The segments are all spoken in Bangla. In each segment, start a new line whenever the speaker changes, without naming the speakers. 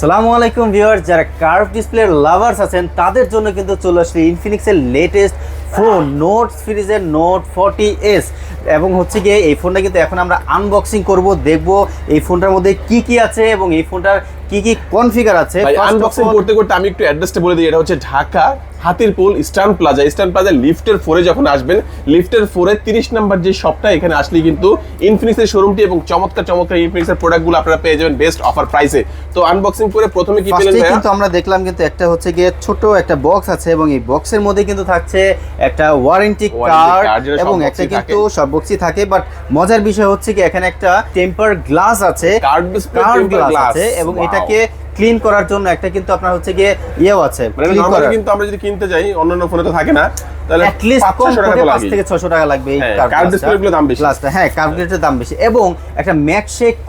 সালামু আলাইকুম ভিউয়ার্স, যারা কার্ভ ডিসপ্লের লাভার্স আছেন, তাদের জন্য কিন্তু চলে আসলে ইনফিনিক্সের লেটেস্ট ফোন নোট সিরিজের নোট ফর্টি এস এবং হচ্ছে গিয়ে এই ফোনটা কিন্তু এখন আমরা আনবক্সিং করব, দেখব এই ফোনটার মধ্যে কি কি আছে এবং এই ফোনটার কি কি কনফিগার আছে?
আনবক্সিং করতে করতে আমি একটু অ্যাড্রেসটা বলে দিই এটা হচ্ছে Dhaka Hatirpool eastern plaza. Eastern plaza লিফটের ফোরে যখন আসবেন লিফটের ফোরে তিরিশ নাম্বার যে শপটা এখানে আসলে কিন্তু ইনফিনিক্সের শোরুমটি এবং চমৎকার চমৎকার ইনফিনিক্সের প্রোডাক্টগুলো আপনারা পেয়ে যাবেন বেস্ট অফার প্রাইসে তো আনবক্সিং করে প্রথমে কি পেলেন
কিন্তু আমরা দেখলাম কিন্তু একটা হচ্ছে গিয়ে ছোট একটা বক্স আছে এবং এই বক্সের মধ্যে কিন্তু থাকছে একটা ওয়ারেন্টি কার্ড এবং একটা কিন্তু সব বক্সই থাকে বাট মজার বিষয় হচ্ছে কি এখানে একটা টেম্পার গ্লাস আছে।
কার্ড
গ্লাস
গ্লাস
আছে এবং এটাকে ক্লিন করার জন্য একটা কিন্তু আপনার হচ্ছে গিয়ে ইয়েও আছে
মানে। কিন্তু আমরা যদি কিনতে যাই অন্যান্য ফোনে তো থাকে না তাহলে পাঁচ।
থেকে ছশো টাকা লাগবে
হ্যাঁ,
কার্ভ
কার্ভ দাম বেশি।
গ্লাসটা হ্যাঁ কার্ভ গ্লাসের দাম বেশি এবং একটা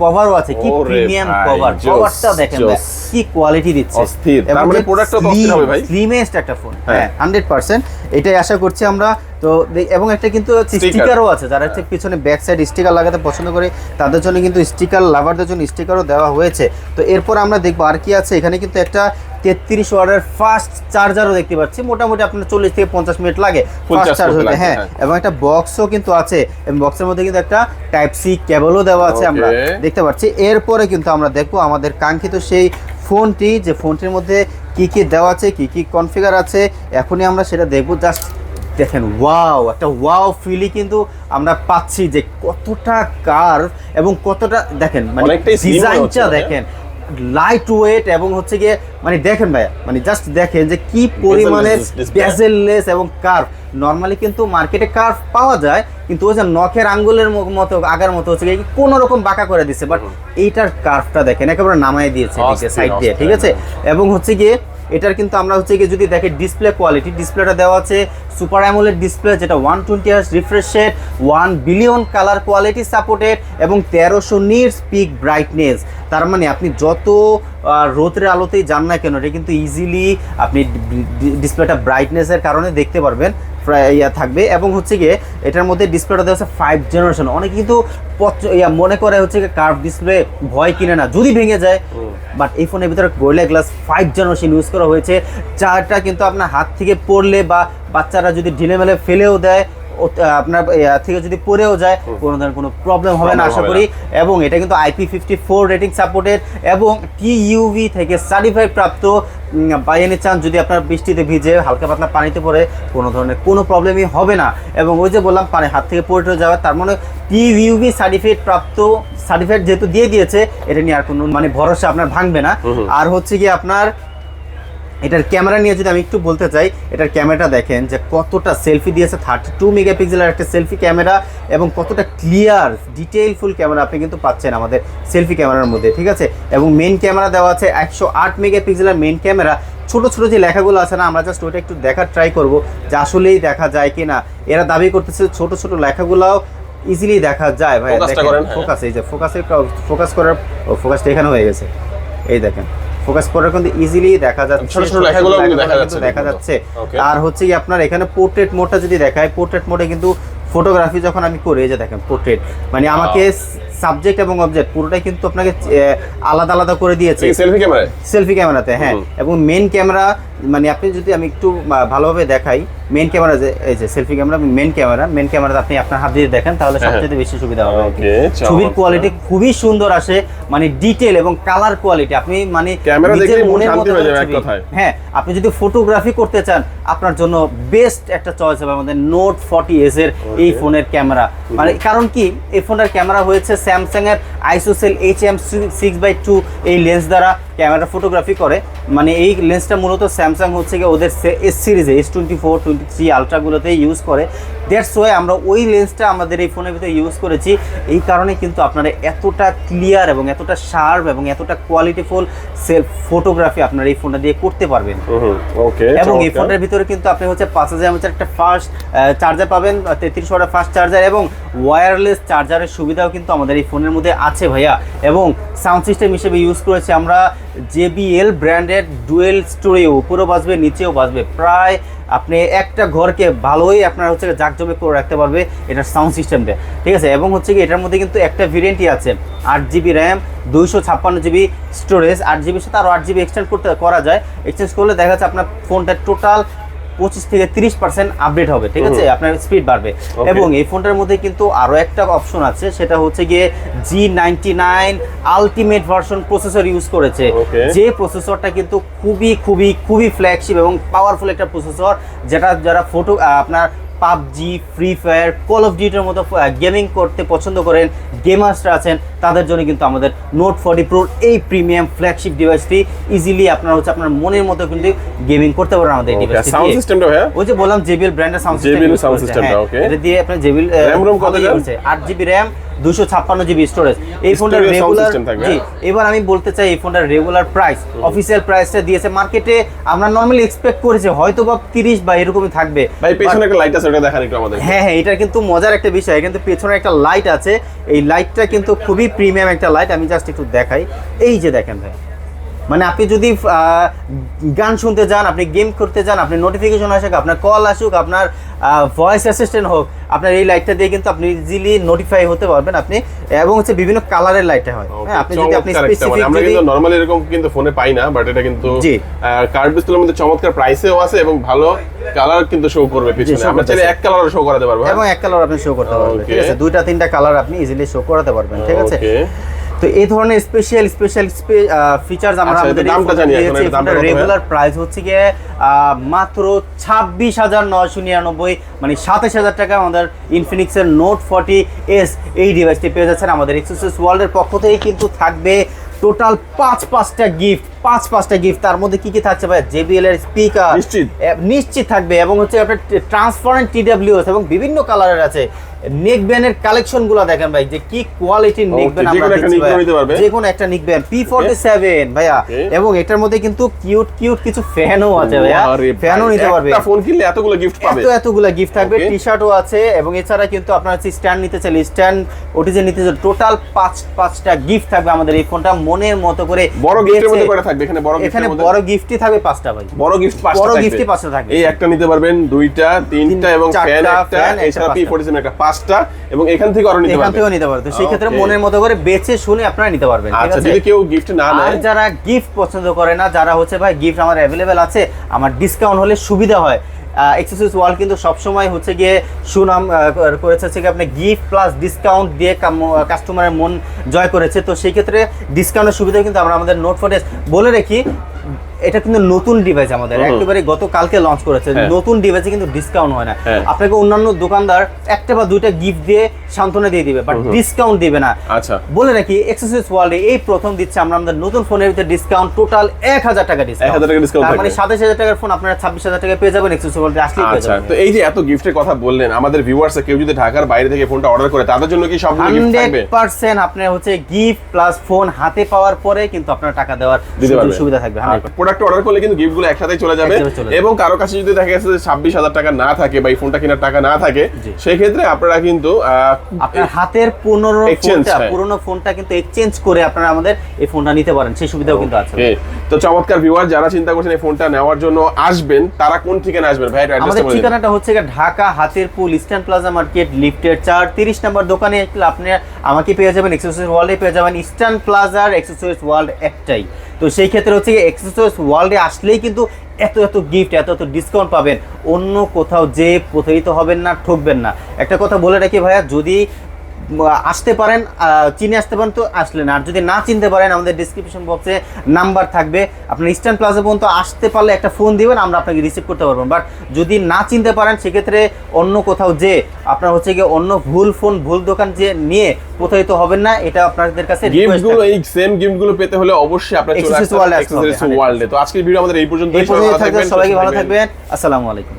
কভারও আছে কি প্রিমিয়াম কভার কভারটা দেখেন কি কোয়ালিটি দিচ্ছে
অস্থির। তার মানে product তো অস্থির হবে ভাই।
স্লিমেস্ট একটা ফোন
হ্যাঁ।
হ্যাঁ হান্ড্রেড পার্সেন্ট এটাই আশা করছি আমরা তো এবং একটা কিন্তু। স্টিকারও আছে যারা হচ্ছে পিছনে ব্যাক সাইড স্টিকার লাগাতে পছন্দ করে তাদের জন্য কিন্তু স্টিকার লাভারদের জন্য স্টিকারও দেওয়া হয়েছে। তো এরপর আমরা দেখব আর কি আছে। এখানে কিন্তু একটা তেত্রিশ ওয়ার্ডের ফাস্ট চার্জারও দেখতে পাচ্ছি। মোটামুটি আপনার চল্লিশ থেকে পঞ্চাশ মিনিট লাগে। ফাস্ট চার্জ হতে হ্যাঁ
হ্যাঁ।
এবং একটা বক্সও কিন্তু আছে। এবং বক্সের মধ্যে কিন্তু একটা টাইপ সি কেবলও দেওয়া আছে আমরা দেখতে পাচ্ছি। এরপরে কিন্তু আমরা দেখব আমাদের কাঙ্ক্ষিত সেই ফোনটি যে ফোনটির মধ্যে কি কি দেওয়া আছে কি কি কনফিগার আছে। এখনই আমরা সেটা দেখব। জাস্ট দেখেন ওয়াও একটা ওয়াও ফিলই কিন্তু আমরা পাচ্ছি যে কতটা কার্ভ এবং কতটা দেখেন মানে ডিজাইনটা দেখেন লাইট ওয়েট এবং হচ্ছে গিয়ে মানে দেখেন ভাইয়া মানে জাস্ট দেখেন যে কি পরিমাণে বেজেললেস এবং কার্ভ নর্মালি কিন্তু মার্কেটে কার্ভ পাওয়া যায় কিন্তু ওই যে নখের আঙ্গুলের মতো আগার মতো হচ্ছে গিয়ে কোনো রকম বাঁকা করে দিচ্ছে বাট এইটার কার্ভটা দেখেন একেবারে নামায় দিয়েছে সাইড দিয়ে ঠিক আছে? এবং হচ্ছে গিয়ে এটার কিন্তু আমরা হচ্ছে গিয়ে যদি দেখে ডিসপ্লে কোয়ালিটি ডিসপ্লেটা দেওয়া আছে সুপার অ্যামোলের ডিসপ্লে যেটা one twenty hertz refresh one billion colour quality supported এবং তেরোশো নিটস পিক ব্রাইটনেস তার মানে আপনি যত রোদের আলোতেই যান না কেন, এটা কিন্তু ইজিলি আপনি ডিসপ্লেটা ব্রাইটনেসের কারণে দেখতে পারবেন। ইয়া থাকবে এবং হচ্ছে গিয়ে এটার মধ্যে ডিসপ্লেটা দেওয়া হচ্ছে ফাইভ জেনারেশন অনেক কিন্তু পচ- ইয়া মনে করে হচ্ছে গিয়ে কার্ভ ডিসপ্লে ভয় কিনে না যদি ভেঙে যায়। বাট এই ফোনের ভিতরে gorilla glass five generation use করা হয়েছে চারটা কিন্তু আপনার হাত থেকে পড়লে বা বাচ্চারা যদি ঢিলে মেলে ফেলেও দেয় আপনার থেকে যদি পড়েও যায় কোনো ধরনের কোনো প্রবলেম হবে না আশা করি। এবং এটা কিন্তু IP fifty four rating supported এবং টি ইউভি থেকে সার্টিফাইড প্রাপ্ত বাই এনি চান্স যদি আপনার বৃষ্টিতে ভিজে হালকা পাতলা পানিতে পড়ে কোনো ধরনের কোনো প্রবলেমই হবে না। এবং ওই যে বললাম পানি হাত থেকে পড়ে টড়ে যাওয়া তার মানে টি ইউভি সার্টিফিকেট প্রাপ্ত সার্টিফিকেট যেহেতু দিয়ে দিয়েছে এটা নিয়ে আর কোনো মানে ভরসা আপনার ভাঙবে না। আর হচ্ছে কি আপনার এটার ক্যামেরা নিয়ে যদি আমি একটু বলতে চাই এটার ক্যামেরাটা দেখেন যে কতটা সেলফি দিয়েছে থার্টি টু মেগাপিক্সেলের একটা সেলফি ক্যামেরা এবং কতটা ক্লিয়ার ডিটেইলফুল ক্যামেরা আপনি কিন্তু পাচ্ছেন আমাদের সেলফি ক্যামেরার মধ্যে ঠিক আছে? এবং মেন ক্যামেরা দেওয়া আছে একশো আট মেগাপিক্সেলের মেন ক্যামেরা। ছোট ছোট যে লেখাগুলো আছে না আমরা জাস্ট ওইটা একটু দেখার ট্রাই করব যে আসলেই দেখা যায় কি না এরা দাবি করতেছে ছোট ছোট লেখাগুলোও ইজিলি দেখা যায়। ভাই। ফোকাস এই যে ফোকাসের ফোকাস করার ফোকাসটা এখানে হয়ে গেছে। এই দেখেন। ফোকাস করার কিন্তু ইজিলি দেখা যাচ্ছে।
ছোট ছোট লেখাগুলো দেখা যাচ্ছে
দেখা যাচ্ছে। আর হচ্ছে কি আপনার এখানে পোর্ট্রেট মোডটা যদি দেখায় পোর্ট্রেট মোডে কিন্তু ফটোগ্রাফি যখন আমি করি যে দেখেন পোর্ট্রেট মানে আমাকে সাবজেক্ট এবং অবজেক্ট পুরোটাই কিন্তু আপনাকে আলাদা আলাদা করে দিয়েছে।
সেলফি ক্যামেরায়
সেলফি ক্যামেরাতে হ্যাঁ। এবং মেন ক্যামেরা মানে আপনি যদি আমি একটু ভালোভাবে দেখাই মেন ক্যামেরা যে এই যে selfie camera main camera main ক্যামেরাতে আপনি আপনার হাত দিয়ে দেখেন তাহলে
হ্যাঁ।
সবচেয়ে বেশি সুবিধা হবে। ছবির কোয়ালিটি খুবই সুন্দর আসে মানে ডিটেল এবং কালার কোয়ালিটি আপনি মানে
ক্যামেরা
নিজের
দেখলেই মন
মনের
শান্তি
মতো
হয়ে।
হ্যাঁ আপনি যদি ফটোগ্রাফি করতে চান আপনার জন্য বেস্ট একটা চয়েস হবে আমাদের নোট ফর্টি এস এর এই ফোনের ক্যামেরা মানে কারণ কি এই ফোনের ক্যামেরা হয়েছে স্যামসাং এর ISOCELL H M six by two এই লেন্স দ্বারা ক্যামেরা ফটোগ্রাফি করে। মানে এই লেন্সটা মূলত স্যামসাং হচ্ছে গিয়ে ওদের এস সিরিজে S twenty four twenty three আলট্রাগুলোতে use করে। দ্যাটস ওয়াই আমরা ওই লেন্সটা আমাদের এই ফোনের ভিতরে ইউজ করেছি। এই কারণে কিন্তু আপনারা এতটা ক্লিয়ার এবং এতটা শার্প এবং এতটা কোয়ালিটিফুল সেলফ ফটোগ্রাফি আপনারা এই ফোনটা দিয়ে করতে পারবেন।
ওকে
এবং এই ফোনের ভিতরে কিন্তু আপনি হচ্ছে পাঁচ হাজার এমএচের একটা ফাস্ট চার্জার পাবেন তেত্রিশ ওয়াটের ফাস্ট চার্জার এবং ওয়্যারলেস চার্জারের সুবিধাও কিন্তু আমাদের এই ফোনের মধ্যে আছে ভাইয়া। এবং সাউন্ড সিস্টেম হিসেবে ইউজ করেছি আমরা জেবিএল ব্র্যান্ডের ডুয়েল স্টোরিও উপরেও বাজবে, নিচেও বাজবে। প্রায় আপনি একটা ঘরকে ভালোই আপনার হচ্ছে জাকজমে করে রাখতে পারবে এটার সাউন্ড সিস্টেমটা ঠিক আছে? এবং হচ্ছে কি এটার মধ্যে কিন্তু একটা ভেরিয়েন্টই আছে, আট জিবি র্যাম দুইশো ছাপ্পান্ন জিবি স্টোরেজ আট জিবির সাথে আরও আট জিবি এক্সটেন্ড করতে করা যায়। এক্সচেঞ্জ করলে দেখা যাচ্ছে আপনার ফোনটা টোটাল পঁচিশ থেকে তিরিশ পার্সেন্ট আপডেট হবে ঠিক আছে? আপনার স্পিড বাড়বে। এবং এই ফোনটার মধ্যে কিন্তু আরও একটা অপশন আছে সেটা হচ্ছে গিয়ে G ninety nine ultimate version processor use করেছে। যে প্রসেসরটা কিন্তু খুবই খুবই খুবই ফ্ল্যাগশিপ এবং পাওয়ারফুল একটা প্রসেসর যেটা যারা ফটো আপনার PUBG free fire call of ডিউটির মতো গেমিং করতে পছন্দ করেন গেমার্সরা আছেন তাদের জন্য কিন্তু আমাদের নোট ফর্টি প্রোর এই প্রিমিয়াম ফ্ল্যাগশিপ ডিভাইসটি ইজিলি আপনার হচ্ছে আপনার মনের মতো কিন্তু গেমিং করতে পারেন আমাদের এই ডিভাইসটি
সাউন্ড সিস্টেমটা ভাই
ওই যে বললাম জেবিএল ব্র্যান্ডের সাউন্ড
সিস্টেম জেবিএল সাউন্ড সিস্টেমটা ওকে
এটা দিয়ে আপনার জেবিএল
র‍্যাম কত আছে
8 জিবি র্যাম দুশো ছাপ্পান্ন জিবি স্টোরেজ এই ফোনটার রেগুলার জি
হ্যাঁ?
এবার আমি বলতে চাই এই ফোনটার রেগুলার প্রাইস অফিসিয়াল প্রাইসটা দিয়েছে মার্কেটে আমরা নর্মালি এক্সপেক্ট করেছি হয়তো বা তিরিশ বা এরকমই থাকবে।
ভাই পেছনে একটা লাইট আছে ওটা দেখান একটু আমাদের
হ্যাঁ হ্যাঁ এটা কিন্তু মজার একটা বিষয় কিন্তু পেছনে একটা লাইট আছে। এই লাইটটা কিন্তু খুবই প্রিমিয়াম একটা লাইট আমি জাস্ট একটু দেখাই। এই যে দেখেন ভাই। মানে আপনি যদি গান শুনতে যান আপনি গেম করতে যান আপনি নোটিফিকেশন আসুক আপনার কল আসুক আপনার ভয়েস অ্যাসিস্ট্যান্ট হোক আপনার এই লাইটটা দিয়ে কিন্তু আপনি ইজিলি নোটিফাই হতে পারবেন আপনি। এবং হচ্ছে বিভিন্ন কালারের লাইটটা হয়। হ্যাঁ আপনি যদি আপনি স্পেসিফিক
আমরা কিন্তু নরমালি এরকম কিন্তু ফোনে পাই না বাট এটা কিন্তু
জি।
কার্ড ডিসপ্লের মধ্যে চমৎকার প্রাইসেও আছে এবং ভালো কালার কিন্তু শো করবে পিছনে। আমরা চাইলে এক কালার শো করাতে পারব হ্যাঁ?
এবং এক কালার আপনি শো করতে পারবেন। ঠিক আছে? দুইটা তিনটা কালার আপনি ইজিলি শো করাতে পারবেন। ঠিক আছে. তো এই ধরনের স্পেশাল স্পেশাল ফিচার্স আমরা
আচ্ছা,
আমাদের
দামটা জানি এখন,
রেগুলার প্রাইস হচ্ছে গিয়ে মাত্র ছাব্বিশ হাজার নয়শো নিরানব্বই মানে সাতাশ হাজার টাকা আমাদের ইনফিনিক্সের নোট ফর্টি এস এই ডিভাইসটি পেয়ে যাচ্ছেন আমাদের এক্সেসরিজ ওয়ার্ল্ডের পক্ষ থেকে কিন্তু থাকবে টোটাল পাঁচ পাঁচটা গিফট পাঁচ পাঁচটা গিফট তার মধ্যে কি কি থাকছে ভাই জেবিএল এর স্পিকার
নিশ্চিত।
নিশ্চিত থাকবে এবং হচ্ছে আপনার ট্রান্সপারেন্ট টিডাব্লিউএস এবং বিভিন্ন কালারের আছে। নেক কালেকশনগুলো দেখেন ভাই যে কি কোয়ালিটির নেক আমরা
পারবে।
যে কোনো একটা নিক পি ফোর্টি সেভেন ভাইয়া। এবং এটার মধ্যে কিন্তু কিউট কিউট কিছু ফ্যানও আছে ভাইয়া। ফ্যানও নিতে পারবে।
একটা ফোন কিনলে এতগুলো গিফট পাবে।
এত এতগুলা গিফট থাকবে. টি শার্টও আছে এবং এছাড়া কিন্তু আপনার হচ্ছে স্ট্যান্ড নিতে চাইলে স্ট্যান্ড ওটিজে নিতে চাইলে টোটাল পাঁচ পাঁচটা গিফট থাকবে আমাদের এই ফোনটা মনের মতো করে
বড় গিফটের মধ্যে কয়টা থাকবে? এখানে বড়
এখানে বড় গিফটই থাকবে পাঁচটা ভাই।
বড় গিফট পাঁচটা
বড় গিফটই পাঁচটা থাকবে।
এই একটা নিতে পারবেন দুইটা তিনটা এবং ফ্যান একটা এছাড়া পি
পাঁচটা।
ফোর্টি একটা পাঁচটা এবং এখান থেকে আরও নিতে
এখান
পারবেন।
থেকেও নিতে পারবে তো সেই ক্ষেত্রে মনের মতো করে বেছে শুনে আপনারা নিতে পারবেন
আচ্ছা যদি কেউ গিফট না
আর
নেয়
যারা গিফট পছন্দ করে না যারা হচ্ছে ভাই গিফট আমার অ্যাভেলেবেল আছে আমার ডিসকাউন্ট হলে সুবিধা হয়। এক্সেসরিজ ওয়াল কিন্তু সবসময় হচ্ছে গিয়ে সুনাম করেছে হচ্ছে গিয়ে আপনি গিফট প্লাস ডিসকাউন্ট দিয়ে কাস্টমারের মন জয় করেছে। তো সেই ক্ষেত্রে ডিসকাউন্টের সুবিধা কিন্তু আমরা আমাদের নোট ফোনে বলে রাখি। এটা কিন্তু নতুন ডিভাইস আমাদের। একেবারে গতকালকে লঞ্চ করেছে।
হ্যাঁ।
নতুন ডিভাইসে কিন্তু ডিসকাউন্ট হয় না।
হ্যাঁ।
আপনাকে অন্যান্য দোকানদার একটা বা দুইটা গিফট দিয়ে সান্ত্বনা দিয়ে দিবে বাট ডিসকাউন্ট দিবে না।
আচ্ছা।
বলে রাখি এক্সেসরিজ ওয়ার্ল্ডে এই প্রথম দিচ্ছে আমরা আমাদের নতুন ফোনের ভিতরে ডিসকাউন্ট টোটাল এক হাজার টাকা ডিসকাউন্ট
1000 টাকা discount
তার মানে। সাতাশ হাজার টাকার ফোন আপনারা ছাব্বিশ হাজার টাকা পেয়ে যাবেন এক্সেসরিজ ওয়ার্ল্ডে আসলেই পেয়ে
আচ্ছা তো এই যে এত গিফটের কথা বললেন আমাদের ভিউয়ার্স কেউ যদি ঢাকার বাইরে থেকে ফোনটা অর্ডার করে তাদের জন্য কি সব গিফট থাকবে?
পার্সেন্ট আপনার হচ্ছে গিফট প্লাস ফোন হাতে পাওয়ার পরে কিন্তু আপনার টাকা দেওয়ার সুবিধা থাকবে 100%
প্রোডাক্ট অর্ডার করলে কিন্তু গিফটগুলো একসাথে চলে যাবে। এবং কারও কাছে যদি দেখা গেছে যে ছাব্বিশ হাজার টাকা না থাকে বা এই ফোনটা কেনার টাকা না থাকে। সেই ক্ষেত্রে আপনারা কিন্তু
আপনার হাতের পুনরো ফোনটা
হ্যাঁ।
পুরনো ফোনটা কিন্তু এক্সচেঞ্জ করে আপনারা আমাদের এই ফোনটা নিতে পারেন সেই সুবিধাও কিন্তু আছে
তো চমৎকার ভিউয়ার যারা চিন্তা করছেন এই ফোনটা নেওয়ার জন্য আসবেন তারা কোন ঠিকানা আসবেন ভাই
আমাদের। ঠিকানাটা হচ্ছে Dhaka Hatirpool eastern plaza market লিফটের চার তিরিশ নম্বর দোকানে আপনি আমাকে পেয়ে যাবেন এক্সেসরিজ ওয়ার্ল্ডে পেয়ে যাবেন ইস্টার্ন প্লাজার এক্সেসরিজ ওয়ার্ল্ড একটাই তো সেই ক্ষেত্রে হচ্ছে এক্সেসরিজ ওয়ার্ল্ডে আসলেই কিন্তু এত এত গিফট এত এত ডিসকাউন্ট পাবেন। অন্য কোথাও যে প্রতারিত হবেন না, ঠকবেন না। একটা কথা বলে রাখি ভাইয়া, যদি আসতে পারেন চিনে আসতে পারেন তো আসলেন আর যদি না চিনতে পারেন আমাদের ডিসক্রিপশন বক্সে নাম্বার থাকবে। আপনার ইস্টার্ন প্লাজা পর্যন্ত আসতে পারলে একটা ফোন দিবেন আমরা আপনাকে রিসিভ করতে পারব। বাট যদি না চিনতে পারেন সেক্ষেত্রে অন্য কোথাও যে আপনার হচ্ছে গিয়ে অন্য ভুল ফোন ভুল দোকান যে নিয়ে প্রতারিত হবেন না এটা আপনাদের কাছে
গিফট
request
গুলো
থাকবে।
এই সেম গিফটগুলো পেতে হলে অবশ্যই আপনারা চলে আসতে হবে এ। তো আজকের ভিডিও আমাদের এই পর্যন্ত
সবাইকে ভালো থাকবেন। আসসালামু আলাইকুম।